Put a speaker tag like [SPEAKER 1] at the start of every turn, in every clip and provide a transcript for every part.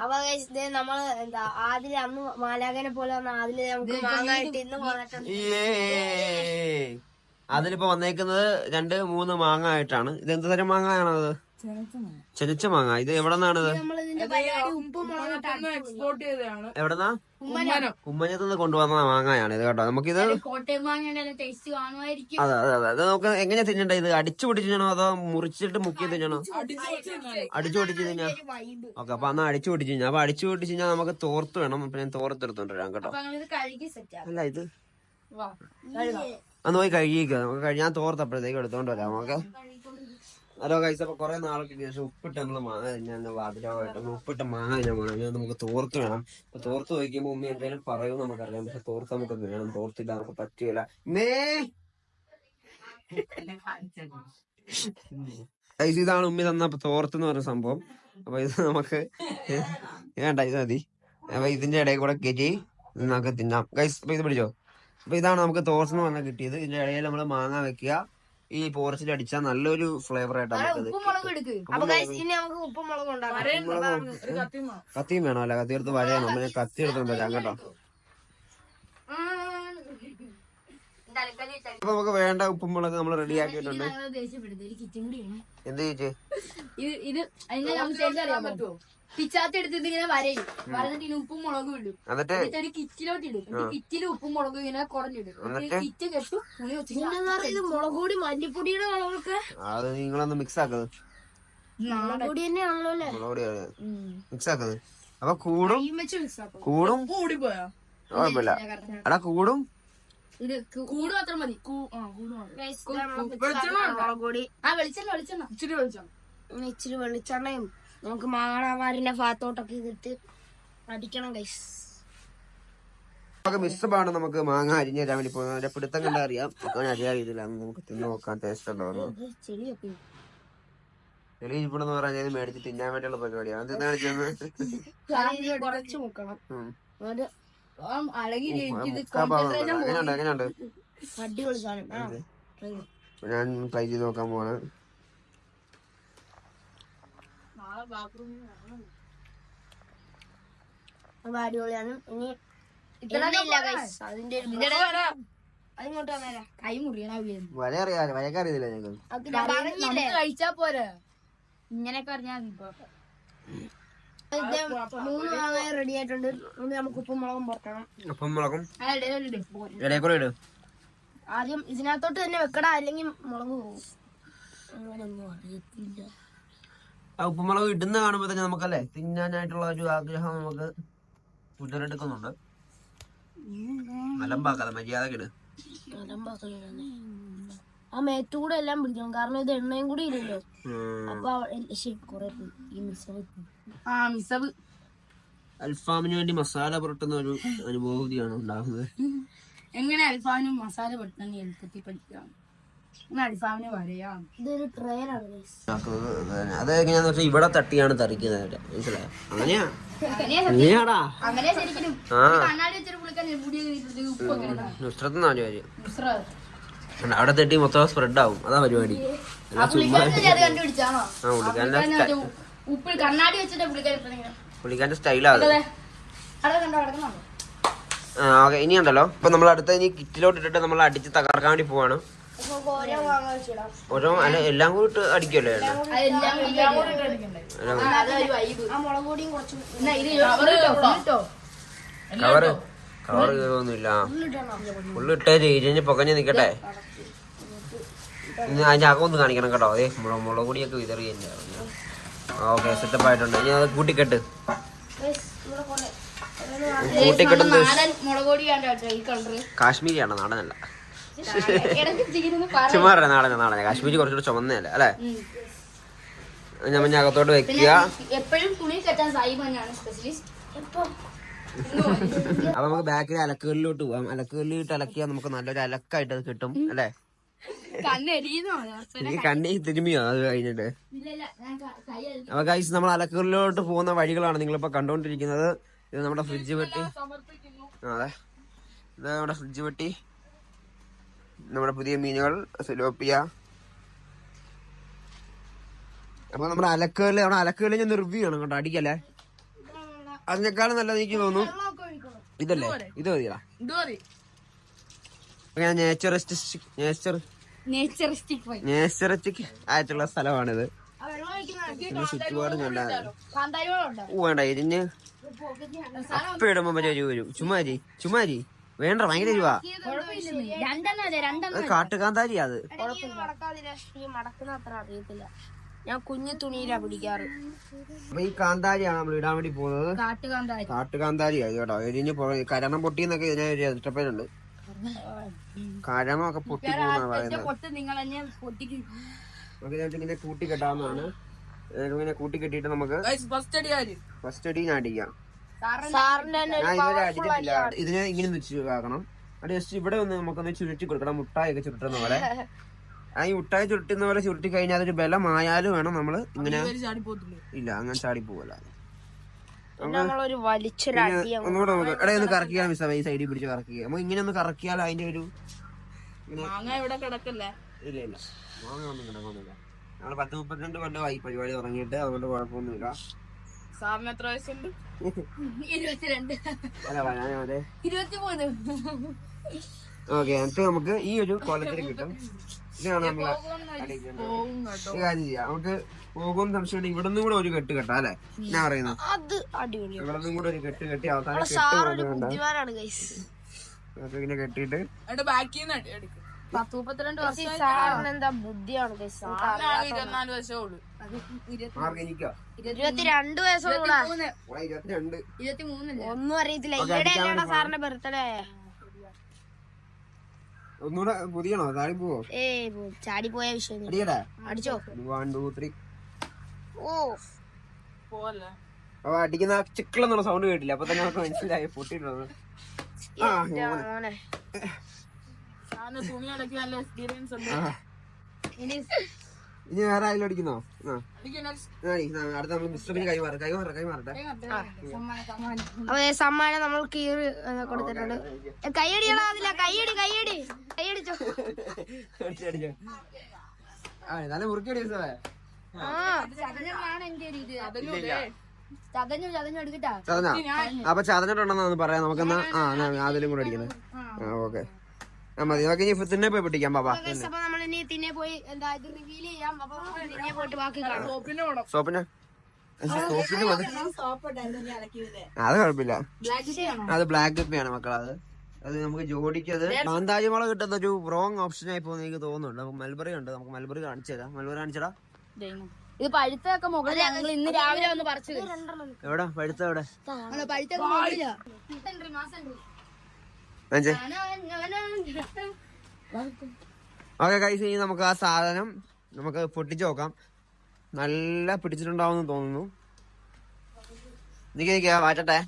[SPEAKER 1] അപ്പൊ നമ്മൾ എന്താ ആദിൽ അന്ന് മാലാകനെ പോലെ വന്ന ആദിൽ നമുക്ക് മാങ്ങായിട്ട് ഇന്ന് വന്നിട്ടുണ്ട്.
[SPEAKER 2] അതിലിപ്പോ വന്നേക്കുന്നത് രണ്ട് മൂന്ന് മാങ്ങ ആയിട്ടാണ് ഇത് എന്ത് തരം മാങ്ങയാണത്? ചെനച്ച മാങ്ങ ഇത്
[SPEAKER 1] എവിടെന്നാണ്
[SPEAKER 3] എക്സ്പോർട്ട് ചെയ്തതാണ്.
[SPEAKER 2] എവിടെന്നാ? ഉമ്മനത്തുനിന്ന് കൊണ്ടുവന്ന മാങ്ങയാണ് ഇത് കേട്ടോ. നമുക്കിത് അതെ അതെ അതെ. അത് നമുക്ക് എങ്ങനെയാ തിന്നണ്ടേ ഇത്? അടിച്ചു പൊടിച്ച് തിന്നണോ അതോ മുറിച്ചിട്ട് മുക്കി തിന്നണോ?
[SPEAKER 3] അടിച്ചു
[SPEAKER 2] പൊട്ടിച്ച് തിന്നാ. ഓക്കെ അപ്പൊ അന്ന് അടിച്ചു പൊട്ടിച്ച് കഴിഞ്ഞാൽ അപ്പൊ അടിച്ചു പൊടിച്ച് കഴിഞ്ഞാൽ നമുക്ക് തോർത്ത് വേണം. പിന്നെ തോർത്തെടുത്തോണ്ട് തോർത്ത് എടുത്തോണ്ട് വരാം കേട്ടോ.
[SPEAKER 1] ഇത് കഴുകി സെറ്റ്
[SPEAKER 2] അല്ല ഇത്
[SPEAKER 3] വാ
[SPEAKER 2] അന്ന് പോയി കഴുകിക്കാം നമുക്ക് കഴിഞ്ഞാൽ ഞാൻ തോർത്തപ്പോഴത്തേക്ക് എടുത്തോണ്ട് വരാം. ഓക്കെ? ഹലോ കൈസ് കുറെ നാളൊക്കെ ശേഷം ഉപ്പിട്ട് നമ്മൾ മാങ്ങ ഞാൻ വാതിലായിട്ട് ഉപ്പിട്ട മാങ്ങ ഞാൻ വേണം നമുക്ക് തോർത്ത് വേണം. അപ്പൊ തോർത്ത് വയ്ക്കുമ്പോ ഉമ്മ എന്തെങ്കിലും പറയും നമുക്കറിയാം. പക്ഷെ തോർത്ത് നമുക്ക് വേണം? തോർത്തില്ല നമുക്ക് പറ്റില്ല ഇതാണ് ഉമ്മി തന്ന തോർത്ത് എന്ന് പറഞ്ഞ സംഭവം. അപ്പൊ ഇത് നമുക്ക് വേണ്ട ഇത് മതി. അപ്പൊ ഇതിന്റെ ഇടയിൽ കൂടെ കയറ്റി നമുക്ക് തിന്നാം. ഗൈസ് ഇത് പിടിച്ചോ? അപ്പൊ ഇതാണ് നമുക്ക് തോർത്ത് എന്ന് പറഞ്ഞാൽ കിട്ടിയത്. ഇതിന്റെ ഇടയിൽ നമ്മൾ മാങ്ങ വെക്കുക. ഈ പോറച്ചിൽ അടിച്ചാൽ നല്ലൊരു ഫ്ലേവർ
[SPEAKER 3] ആയിട്ടാണ്
[SPEAKER 2] കത്തിയും വേണം. അല്ല കത്തി എടുത്ത് വഴയണം അമ്മ ഞാൻ കത്തി എടുത്തോണ്ട് വരാം കേട്ടോ. അപ്പൊ നമുക്ക് വേണ്ട ഉപ്പും മുളക് നമ്മൾ റെഡി ആക്കിയിട്ടുണ്ട്. എന്ത് ചേച്ചി?
[SPEAKER 1] ഇത് ഇത് അതിന്റെ നമുക്ക് ശരിക്കും പിച്ചാത്തി എടുത്തിട്ട് ഇങ്ങനെ വരയും. വരന്നിട്ട് ഇനി ഉപ്പും മുളകും ഇടും.
[SPEAKER 2] എന്നിട്ട്
[SPEAKER 1] എന്നിട്ട് ഒരു കിറ്റിലോട്ട് ഇടും. എന്നിട്ട് കിറ്റിൽ ഉപ്പും മുളകും ഇങ്ങനെ കുറഞ്ഞിടും? കിറ്റ് കെട്ടും തുണി വെച്ചിട്ട് ഇത് മുളക് പൊടി മല്ലിപ്പൊടിയുടെ കളവൊക്കെ
[SPEAKER 2] അത് നിങ്ങളൊന്ന് മിക്സ് ആക്കുന്നത്
[SPEAKER 1] പൊടി തന്നെയാണല്ലോ അല്ലേ?
[SPEAKER 2] മുളക് പൊടി മിക്സ് ആക്കുന്നത് അപ്പൊ കൂടും. കൂടും.
[SPEAKER 3] കൂടിപ്പോയാ?
[SPEAKER 2] കുഴപ്പമില്ല. എടാ കൂടും.
[SPEAKER 1] ഇത് കൂട് മാത്രം മതി. വെളിച്ചെണ്ണ വെളിച്ചെണ്ണ
[SPEAKER 3] ഇച്ചിരി വെളിച്ചം
[SPEAKER 1] ഇച്ചിരി വെളിച്ചെണ്ണയും നമുക്ക് മാങ്ങാവാരിന്റെ ഭാഗത്തോട്ടൊക്കെ ഇതിട്ട് അടിക്കണം
[SPEAKER 2] ഗൈസ് മിശ്രമാണ് നമുക്ക് മാങ്ങ അരിഞ്ഞ് തരാൻ വേണ്ടി പോകുന്നത്. അതിന്റെ പിടുത്തം കണ്ടാ അറിയാം. ഒക്കെ അറിയാൻ ഇതില്ല നമുക്ക് തിന്നു നോക്കാൻ ടേസ്റ്റ് ഉണ്ടാവുന്നു
[SPEAKER 1] ചെടിയൊക്കെ
[SPEAKER 2] ചെളി ഇരിപ്പണെന്ന് പറഞ്ഞാൽ മേടിച്ച് തിന്നാൻ വേണ്ടിയുള്ള പരിപാടിയാണ് അത് എന്താണ് ചെയ്യുന്നത്
[SPEAKER 1] കുറച്ച് മുക്കണം.
[SPEAKER 2] എങ്ങനെയുണ്ട്? എങ്ങനെയുണ്ട്? ഞാൻ ട്രൈ ചെയ്ത് നോക്കാൻ പോവാണ്.
[SPEAKER 1] അടിപൊളിയാണ്. ഇനി കൈ മുറിയണ
[SPEAKER 3] കഴിച്ചാ പോരെ.
[SPEAKER 1] ഇങ്ങനെയൊക്കെ പറഞ്ഞാൽ മൂന്ന് മാങ്ങ റെഡി ആയിട്ടുണ്ട്. ഇനി നമുക്ക് ഉപ്പും മുളകും
[SPEAKER 2] മുളകും.
[SPEAKER 1] ആദ്യം ഇതിനകത്തോട്ട് തന്നെ വെക്കടാ അല്ലെങ്കിൽ മുളക് പോകും. അങ്ങനെയൊന്നും അറിയത്തില്ല.
[SPEAKER 2] ആ ഉപ്പുമുളക് ഇടുന്ന കാണുമ്പോ തന്നെ നമുക്കല്ലേ തിന്നാനായിട്ടുള്ള ഒരു ആഗ്രഹം നമുക്ക് ഉടലെടുക്കുന്നുണ്ട് മലമ്പാക്കാതെ മര്യാദയ്ക്ക് ഇട്.
[SPEAKER 1] ആ മേത്തൂടെ എല്ലാം പിടിക്കണം. കാരണം ഇത് എണ്ണയും കൂടി ഇല്ലല്ലോ അപ്പൊ കൊറേ ഈ
[SPEAKER 3] ആ മിസവ്
[SPEAKER 2] അൽഫാമിന് വേണ്ടി മസാല പുരട്ടുന്ന ഒരു അനുഭൂതിയാണ് ഉണ്ടാകുന്നത്.
[SPEAKER 3] എങ്ങനെ അൽഫാമിനും മസാല പുരട്ടുന്ന എളുപ്പത്തിൽ പഠിക്കാം.
[SPEAKER 2] അത് എങ്ങനെയാന്ന് വെച്ചാൽ ഇവിടെ തട്ടിയാണ് തെറിക്കുന്നത് മനസ്സിലായോ? അങ്ങനെയാ? അങ്ങനെയാടാ? അവിടെ തട്ടി മൊത്തം സ്പ്രെഡ് ആവും. അതാ പരിപാടി. പുള്ളിക്കാരന്റെ ഓക്കെ ഇനി ഉണ്ടല്ലോ. ഇപ്പൊ നമ്മൾ അടുത്ത ഇനി കിറ്റിലോട്ട് ഇട്ടിട്ട് നമ്മൾ അടിച്ച് തകർക്കാൻ വേണ്ടി പോവാണ്.
[SPEAKER 1] ഓരോ വെച്ചിടാം
[SPEAKER 2] ഓരോ അല്ല എല്ലാം കൂടി ഇട്ട് കവറ് കവർ കയറൊന്നുമില്ല ഫുള്ള് ഇട്ടേ ചെയ്ഞ്ഞ് പൊക്കഞ്ഞ് നിക്കട്ടെ. ഇനി അതിന്റെ അകം ഒന്ന് കാണിക്കണം കേട്ടോ. അതെ മുളക് മുളക് പൊടിയൊക്കെ വിതറി ഓക്കെ സെറ്റപ്പ് ആയിട്ടുണ്ട്. ഇനി അത് കൂട്ടിക്കെട്ട്.
[SPEAKER 1] കൂട്ടിക്കെട്ടുന്നു
[SPEAKER 2] കൂട്ടിക്കെട്ടും കാശ്മീരിയാണ്? നാടനല്ല. ചുമ്മാ നാളെ നാളെ. കാശ്മീരി കുറച്ചുകൂടെ ചുമന്നല്ലേ അല്ലേ? ഞാൻ വെക്കുക.
[SPEAKER 1] എപ്പോഴും തുണി കെട്ടാൻ സായിബ് തന്നെയാണ് സ്പെഷ്യലിസ്റ്റ്
[SPEAKER 2] അപ്പൊ നമുക്ക് ബാക്കിൽ അലക്കുകളിലോട്ട് പോവാം. അലക്കുകളിലിട്ട് അലക്കിയാൽ നമുക്ക് നല്ലൊരു അലക്കായിട്ട് അത് കിട്ടും അല്ലേ? എനിക്ക് കണ്ണി തിരുമിയോ അത് കഴിഞ്ഞിട്ട്. അപ്പൊ ഗൈസ് നമ്മൾ അലക്കുകളിലോട്ട് പോകുന്ന വഴികളാണ് നിങ്ങളിപ്പോ കണ്ടോണ്ടിരിക്കുന്നത്. ഇത് നമ്മുടെ ഫ്രിഡ്ജ് വെട്ടി അതെ. ഇത് നമ്മുടെ ഫ്രിഡ്ജ് പെട്ടി. നമ്മുടെ പുതിയ മീനുകൾ സിലോപ്പിയ. അപ്പൊ നമ്മുടെ അലക്കുകളിൽ നമ്മുടെ അലക്കുകളിൽ ഞാൻ റിവ്യൂ ചെയ്യണം കേട്ടോ അടിക്കല്ലേ? അതിനേക്കാളും നല്ലത് എനിക്ക് തോന്നുന്നു ഇതല്ലേ? ഇത് മതിയാ നേച്ചറിസ്റ്റിക് നേച്ചർ
[SPEAKER 3] നേച്ചറിസ്റ്റിക്
[SPEAKER 2] ആയിട്ടുള്ള സ്ഥലമാണിത്. ചുറ്റുപാട് വേണ്ട ഇതിന് അപ്പ ഇടുമ്പോ വരും. ചുമ്മാരി ചുമ്മാരി വേണ്ട ഭയങ്കര രൂപ
[SPEAKER 1] രണ്ടെണ്ണം അതെ അറിയത്തില്ല. ഞാൻ കുഞ്ഞു തുണിയിലാ പിടിക്കാറ്.
[SPEAKER 2] അപ്പൊ ഈ കാന്താരിയാണ് നമ്മൾ ഇടാൻ വേണ്ടി പോകുന്നത്?
[SPEAKER 3] കാട്ടുകാന്താരി.
[SPEAKER 2] കാട്ടുകാന്താരി കേട്ടോ. ഇതിന് കരണം പൊട്ടിന്നൊക്കെ ഇതിനെ ഒരു ഇഷ്ടപ്പെടുന്നുണ്ട് കരമൊക്കെ പൊട്ടി പറയുന്നത്.
[SPEAKER 3] പൊട്ട്
[SPEAKER 2] ഇങ്ങനെ കൂട്ടി കെട്ടാവുന്നതാണ്. ഇതിനെ ഇങ്ങനെ കൂട്ടി കെട്ടിയിട്ട് നമുക്ക്
[SPEAKER 3] ഫസ്റ്റ്
[SPEAKER 2] അടി ഞാൻ അടിക്കാം. ഇതിനെ ഇങ്ങനെ വെച്ച് ആക്കണം. അത് ജസ്റ്റ് ഇവിടെ ഒന്ന് നമുക്കൊന്ന് ചുരുട്ടി കൊടുക്കണം. മുട്ടായൊക്കെ ചുരുട്ടുന്ന പോലെ. ആ ഈ മുട്ടായി ചുരുട്ടുന്ന പോലെ ചുരുട്ടി കഴിഞ്ഞാൽ അതൊരു ബലമായാലും വേണം നമ്മൾ ഇങ്ങനെ ഇല്ല അങ്ങനെ ചാടി പോവല്ല ഒന്നുകൂടെ നമുക്ക് എടാ ഒന്ന് കറക്കിയാൽ മിസ് ഈ സൈഡിൽ പിടിച്ച് കറക്കുക നമ്മൾ ഇങ്ങനെ ഒന്ന് കറക്കിയാൽ അതിന്റെ ഒരു
[SPEAKER 3] മാങ്ങ ഇവിടെ കിടക്കല്ലേ?
[SPEAKER 2] ഇല്ല ഇല്ല. മാങ്ങ ഒന്നും കിടക്കൊന്നുമില്ല ഞങ്ങൾ പത്ത് മുപ്പത്തിരണ്ട് കൊല്ലമായി പരിപാടി തുടങ്ങിയിട്ട് അതുകൊണ്ട് കുഴപ്പമൊന്നുമില്ല.
[SPEAKER 3] സാറിന് എത്ര വയസ്സുണ്ട്?
[SPEAKER 1] ഇരുപത്തിരണ്ട്. ഇരുപത്തിമൂന്ന്.
[SPEAKER 2] ഓക്കെ എന്നിട്ട് നമുക്ക് ഈ ഒരു കോലത്തിൽ കിട്ടും. ഇതാണ് നമ്മളെ അടിക്കുന്നത്.
[SPEAKER 3] പോകും കേട്ടോ
[SPEAKER 2] ഒരു കാര്യം ചെയ്യാം. നമുക്ക് പോകുന്ന സംശയം ഇവിടെ നിന്നും കൂടെ ഒരു കെട്ട് കെട്ടാ അല്ലെ? ഞാൻ
[SPEAKER 1] അടിപൊളിയാണ്
[SPEAKER 2] ഇവിടെ നിന്നും കൂടെ ഒരു കെട്ട് കെട്ടി അവസാനം കെട്ട്
[SPEAKER 1] സാറൊരു
[SPEAKER 2] കൊണ്ടുകൊണ്ട്
[SPEAKER 1] ബുദ്ധിമാനാണ് ഗൈസ്
[SPEAKER 2] നമുക്ക് ഇങ്ങനെ കെട്ടിയിട്ട്
[SPEAKER 3] എന്നിട്ട് ബാക്കിൽ നിന്ന് എടുക്കും. പത്ത് മുപ്പത്തിരണ്ട് വർഷം
[SPEAKER 1] എന്താ ബുദ്ധിയാണ്
[SPEAKER 3] ഇരുപത്തിനാല് വർഷമേ ഉള്ളൂ.
[SPEAKER 1] ഇരുപത്തിരണ്ട്. ഒന്നും അറിയത്തില്ല. സാറിന്റെ ബർത്ത്ഡേ.
[SPEAKER 2] ഒന്നുകൂടെ പുതിയണോ? ചാടി പോവോ?
[SPEAKER 1] ഏ ചാടി പോയ വിഷയം അടിച്ചോ?
[SPEAKER 2] വൺ ടു ത്രീ
[SPEAKER 1] ഓ.
[SPEAKER 3] പോലെ
[SPEAKER 2] അപ്പൊ അടിക്കുന്ന ആ ചിക്കിളെന്നുള്ള സൗണ്ട് കേട്ടില്ല. അപ്പൊ തന്നെ നമുക്ക് മനസ്സിലായി പൊട്ടിട്ടുള്ളത് ആ
[SPEAKER 3] തുണി അടക്കി നല്ല എക്സ്പീരിയൻസ് ഉണ്ട്.
[SPEAKER 2] ആ.
[SPEAKER 3] ഇനി
[SPEAKER 2] വേറെ ആരെങ്കിലും അടിക്കുന്നോ? അടുത്ത നമ്മൾ മിസ്റ്ററിന് കൈമാറ. കൈമാറ കൈമാറട്ടെ.
[SPEAKER 1] അപ്പൊ സമ്മാനം നമ്മൾ കീറി കൊടുത്തിട്ടുണ്ട്. അതില്ല? കൈയടി കൈയടി. കൈയടിച്ചോ
[SPEAKER 2] നല്ല മുറുക്കി അടിയ സാറേ. അപ്പൊ ചതഞ്ഞിട്ടുണ്ടെന്നാന്ന് പറയാം. നമുക്കെന്നാ ആ അതിലും കൂടെ അടിക്കുന്നത്. ഓക്കെ. മതി. നമുക്ക് ഇനി തിന്നെ പോയി പൊട്ടിക്കാം പാപ്പാ
[SPEAKER 1] guys, നമ്മൾ ഇനി തിന്നെ പോയി എന്താ ഇത് റിവീൽ ചെയ്യാം. അപ്പൊ തിന്നെ പോയിട്ട് ബാക്കി കാണാം.
[SPEAKER 3] സോപ്പിന്
[SPEAKER 2] സോപ്പിന്? സോപ്പിന് മതി. അത് കുഴപ്പമില്ല.
[SPEAKER 3] ബ്ലാക്ക് ടീ ആണോ?
[SPEAKER 2] അത് ബ്ലാക്ക് കുപ്പിയാണ് മക്കൾ അത്. അത് നമുക്ക് ജോഡിക്ക് അത് കാന്താരി മുളക് കിട്ടുന്ന ഒരു റോങ് ഓപ്ഷൻ ആയി പോകുന്ന എനിക്ക് തോന്നുന്നുണ്ട്. നമുക്ക് മൽബറി ഉണ്ട് നമുക്ക് മൽബറി കാണിച്ചു തരാം. മൽബറി കാണിച്ചടാ.
[SPEAKER 3] ഇത് പഴുത്തൊക്കെ മുകളിൽ ഞങ്ങൾ ഇന്ന് രാവിലെ വന്ന് പറിച്ചു
[SPEAKER 2] എവിടെ? പഴുത്ത എവിടെ?
[SPEAKER 3] പഴുത്തൊക്കെ
[SPEAKER 2] ഓക്കെ കൈസ് ഇനി നമുക്ക് ആ സാധനം നമുക്ക് പൊട്ടിച്ച് നോക്കാം നല്ല പിടിച്ചിട്ടുണ്ടാവും തോന്നുന്നു നിക്ക് നിക്ക് മാറ്റട്ടെ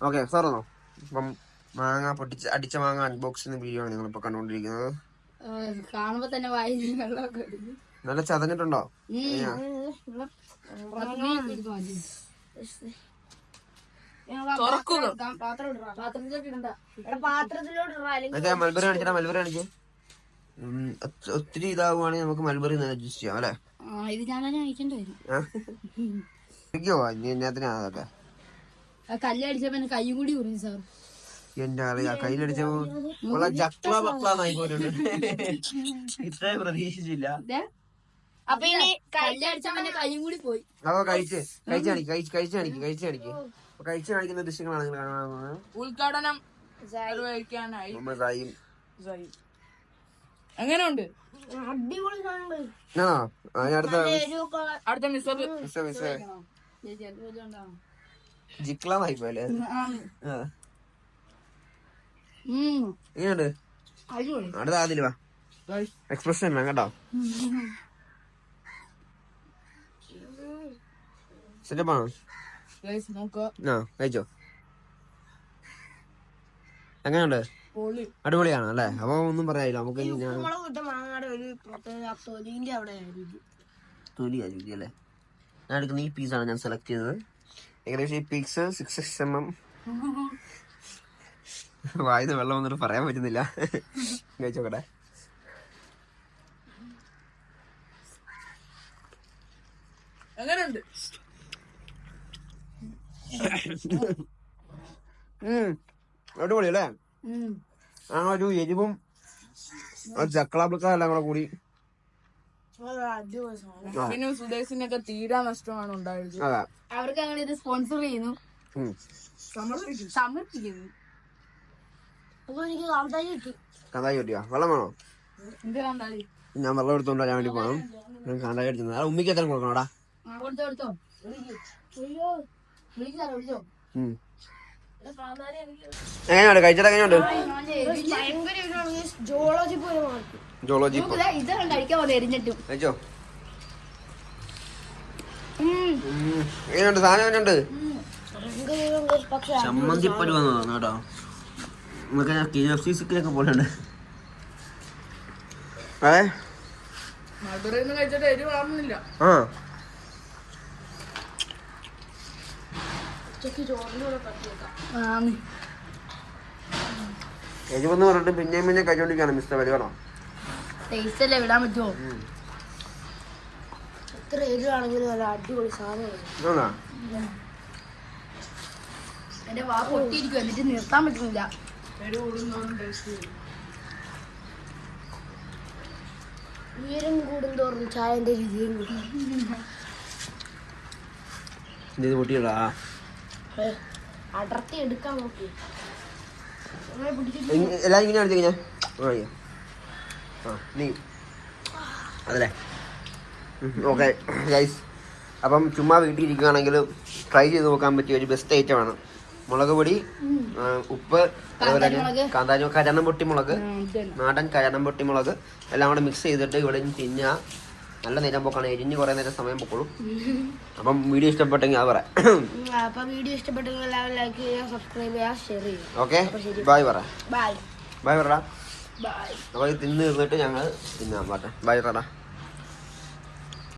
[SPEAKER 2] ഓക്കെ സാറന്നോ ഇപ്പം മാങ്ങ പൊട്ടിച്ച് അടിച്ച മാങ്ങ ചെയ്യുന്ന വീഡിയോ ആണ് നിങ്ങളിപ്പോ കണ്ടുകൊണ്ടിരിക്കുന്നത്
[SPEAKER 3] കാണുമ്പോ തന്നെ.
[SPEAKER 2] നല്ല ചതഞ്ഞിട്ടുണ്ടോ.
[SPEAKER 3] തുറക്കുക.
[SPEAKER 2] മൽബറി മൽബറി കാണിച്ച് ഒത്തിരി ഇതാവുകയാണെങ്കിൽ നമുക്ക് മൽബറി അഡ്ജസ്റ്റ് ചെയ്യാം അല്ലേ?
[SPEAKER 3] കഴിച്ചാണിക്ക് ഇത് ഞാൻ തന്നെ അയക്കേണ്ടി വരും.
[SPEAKER 2] ആ? എനിക്കോ ഇനി എന്നാത്തിനാ അതൊക്കെ.
[SPEAKER 3] ആ കല്ലടിച്ചപ്പോ എന്റെ കൈയും കൂടി ഉറിഞ്ഞു സാർ.
[SPEAKER 2] എന്റെ അറിയാ കയ്യിലടിച്ചപ്പോ ഉള്ള ജക്ല ബക്ലാന്നായി പോയിട്ടുണ്ട് ഇത്രയും പ്രതീക്ഷിച്ചില്ല.
[SPEAKER 1] അപ്പൊ ഇനി
[SPEAKER 3] കല്ലടിച്ചപ്പോ എന്റെ കൈയും കൂടി പോയി.
[SPEAKER 2] അപ്പൊ കഴിച്ച് കഴിച്ചു കാണിക്ക് കഴിച്ച് കഴിച്ചു കാണിക്ക്. കഴിച്ചു കാണിക്കുന്ന ദൃശ്യങ്ങളാണ് നിങ്ങൾ കാണാൻ പോകുന്നത്
[SPEAKER 3] ഉദ്ഘാടനം നിർവഹിക്കാനായി.
[SPEAKER 2] നമ്മുടെ സായും
[SPEAKER 3] എങ്ങനെയുണ്ട്?
[SPEAKER 2] ആ, അടുത്ത
[SPEAKER 3] അടുത്ത മിസ്
[SPEAKER 2] മിസ്സേ മിസ്സേ ജിക്ലാന്നായി പോലെ എങ്ങനെയുണ്ട്?
[SPEAKER 3] അടിപൊളി.
[SPEAKER 2] അടുത്ത വാ. എക്സ്പ്രഷൻ വേണം കേട്ടോ. സെറ്റപ്പാണോ ആ കഴിച്ചോ? എങ്ങനെയുണ്ട്?
[SPEAKER 3] പൊളി.
[SPEAKER 2] അടിപൊളിയാണ് അല്ലേ? അപ്പൊ ഒന്നും പറയാനില്ല. നമുക്ക് ഞാൻ അല്ലേ? എടുക്കുന്ന ഈ പീസാണ് ഞാൻ സെലക്ട് ചെയ്തത്. ഏകദേശം ഈ piece six X M M വായു വെള്ളം വന്നിട്ട് പറയാൻ പറ്റുന്നില്ല. കഴിച്ചോക്കട്ടെ
[SPEAKER 3] എങ്ങനെയുണ്ട്.
[SPEAKER 2] അടിപൊളി അല്ലേ ആ ഒരു എരിവും? ആ ചക്കളാപ്പിളക്ക എല്ലാം കൂടെ കൂടി.
[SPEAKER 3] പിന്നെ സുദേശിനൊക്കെ തീരാ നഷ്ടമാണ് ഉണ്ടായത്. അവർക്ക് അങ്ങനെ ഇത് സ്പോൺസർ ചെയ്യുന്നു. സമർപ്പിക്കുന്നു
[SPEAKER 2] കിട്ടിയോ? വെള്ളം വേണോ? ഞാൻ വെള്ളം എടുത്തോണ്ട് വരാൻ വേണ്ടി പോകണം ഞാൻ ആ ഉമ്മിക്ക് എത്ര കൊടുക്കണോടാ?
[SPEAKER 3] കൊടുത്തോ കൊടുത്തോ.
[SPEAKER 2] എങ്ങനെയുണ്ട്? കഴിച്ചിട്ട് എങ്ങനെയുണ്ട്?
[SPEAKER 1] ജോളജി പോലെ
[SPEAKER 3] പോലെ.
[SPEAKER 2] എങ്ങനെയുണ്ട്? സാധനം എങ്ങനെയുണ്ട്? ചമ്മന്തിപ്പരി വന്നതാണ് കേട്ടോ. നമുക്ക് കെ എഫ് സി സിക്കിലൊക്കെ ഏ?
[SPEAKER 3] കഴിച്ചിട്ട് എരിവ് കാണുന്നില്ല.
[SPEAKER 2] ആ.
[SPEAKER 1] ഉച്ചയ്ക്ക് ചോറിന്റെ കൂടെ പറ്റിയേക്കാം.
[SPEAKER 2] എരിവെന്ന് പറഞ്ഞിട്ട് പിന്നെയും പിന്നെ കഴിച്ചോണ്ടിരിക്കാണ് മിസ്റ്റർ വരുവാണോ
[SPEAKER 3] ടേസ്റ്റ് അല്ലേ വിടാൻ പറ്റുമോ
[SPEAKER 1] എത്ര എരിവാണെങ്കിലും നല്ല അടിപൊളി സാധനമാണ്.
[SPEAKER 2] ആണോ
[SPEAKER 3] എന്റെ വാ പൊട്ടിയിരിക്കും എന്നിട്ട് നിർത്താൻ പറ്റുന്നില്ല. എരിവ് കൂടുന്നോറും ടേസ്റ്റ്
[SPEAKER 1] ഉയരം കൂടുന്തോറും ചായന്റെ രുചിയും കൂടും
[SPEAKER 2] ഇത് പൊട്ടിയടാ.
[SPEAKER 1] അടർത്തി എടുക്കാൻ നോക്കി.
[SPEAKER 2] എല്ലാം ഇങ്ങനെ എടുത്തു കഴിഞ്ഞാ? ആ നീ. അതല്ലേ? ഓക്കെ ഗൈസ് അപ്പം ചുമ്മാ വീട്ടിൽ ഇരിക്കുകയാണെങ്കിൽ ട്രൈ ചെയ്ത് നോക്കാൻ പറ്റിയ ഒരു ബെസ്റ്റ് ഐറ്റമാണ് മുളക് പൊടി ഉപ്പ് അതുപോലെ തന്നെ
[SPEAKER 3] കാന്താരി
[SPEAKER 2] കരണം പൊട്ടി മുളക് നാടൻ കരണം പൊട്ടി മുളക് എല്ലാം കൂടെ മിക്സ് ചെയ്തിട്ട് ഇവിടെ തിന്നുക. നല്ല നേരം പോക്കാണ്. എരിഞ്ഞ് കുറേ നേരം സമയം പൊക്കോളും. അപ്പം വീഡിയോ ഇഷ്ടപ്പെട്ടെങ്കിൽ അത് പറയാം
[SPEAKER 1] അപ്പൊ വീഡിയോ ഇഷ്ടപ്പെട്ടെങ്കിൽ എല്ലാവരും ലൈക്ക് ചെയ്യുക സബ്സ്ക്രൈബ് ചെയ്യുക ഷെയർ ചെയ്യുക.
[SPEAKER 2] ഓക്കെ ബൈ പറ.
[SPEAKER 1] ബൈ
[SPEAKER 2] ബൈ പറടാ.
[SPEAKER 1] ബൈ
[SPEAKER 2] അപ്പോൾ ഇത് തിന്ന് തീർന്നിട്ട് ഞങ്ങൾ തിന്നാൻ പാട്ടെ. ബൈ പറടാ.